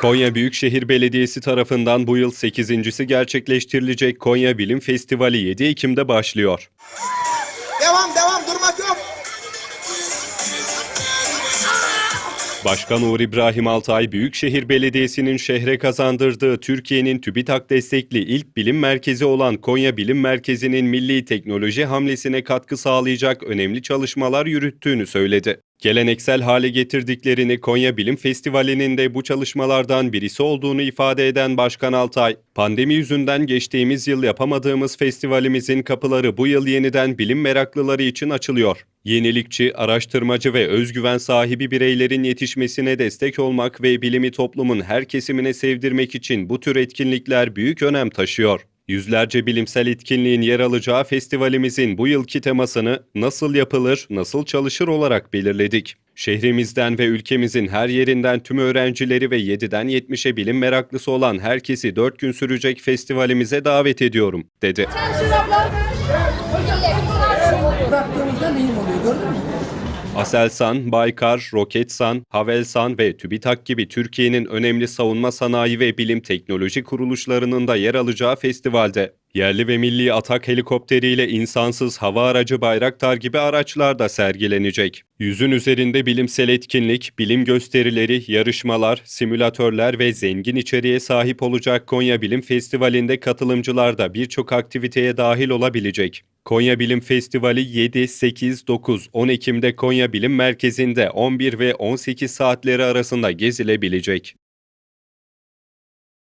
Konya Büyükşehir Belediyesi tarafından bu yıl 8.si gerçekleştirilecek Konya Bilim Festivali 7 Ekim'de başlıyor. Devam devam durmak yok. Başkan Uğur İbrahim Altay, Büyükşehir Belediyesi'nin şehre kazandırdığı Türkiye'nin TÜBİTAK destekli ilk bilim merkezi olan Konya Bilim Merkezi'nin milli teknoloji hamlesine katkı sağlayacak önemli çalışmalar yürüttüğünü söyledi. Geleneksel hale getirdiklerini Konya Bilim Festivali'nin de bu çalışmalardan birisi olduğunu ifade eden Başkan Altay, pandemi yüzünden geçtiğimiz yıl yapamadığımız festivalimizin kapıları bu yıl yeniden bilim meraklıları için açılıyor. Yenilikçi, araştırmacı ve özgüven sahibi bireylerin yetişmesine destek olmak ve bilimi toplumun her kesimine sevdirmek için bu tür etkinlikler büyük önem taşıyor. Yüzlerce bilimsel etkinliğin yer alacağı festivalimizin bu yılki temasını nasıl yapılır, nasıl çalışır olarak belirledik. Şehrimizden ve ülkemizin her yerinden tüm öğrencileri ve 7'den 70'e bilim meraklısı olan herkesi 4 gün sürecek festivalimize davet ediyorum, dedi. bıraktığımızda neyim oluyor gördün mü? Aselsan, Baykar, Roketsan, Havelsan ve TÜBİTAK gibi Türkiye'nin önemli savunma sanayi ve bilim teknoloji kuruluşlarının da yer alacağı festivalde yerli ve milli atak helikopteriyle insansız hava aracı Bayraktar gibi araçlar da sergilenecek. Yüzün üzerinde bilimsel etkinlik, bilim gösterileri, yarışmalar, simülatörler ve zengin içeriğe sahip olacak Konya Bilim Festivali'nde katılımcılar da birçok aktiviteye dahil olabilecek. Konya Bilim Festivali 7, 8, 9, 10 Ekim'de Konya Bilim Merkezi'nde 11 ve 18 saatleri arasında gezilebilecek.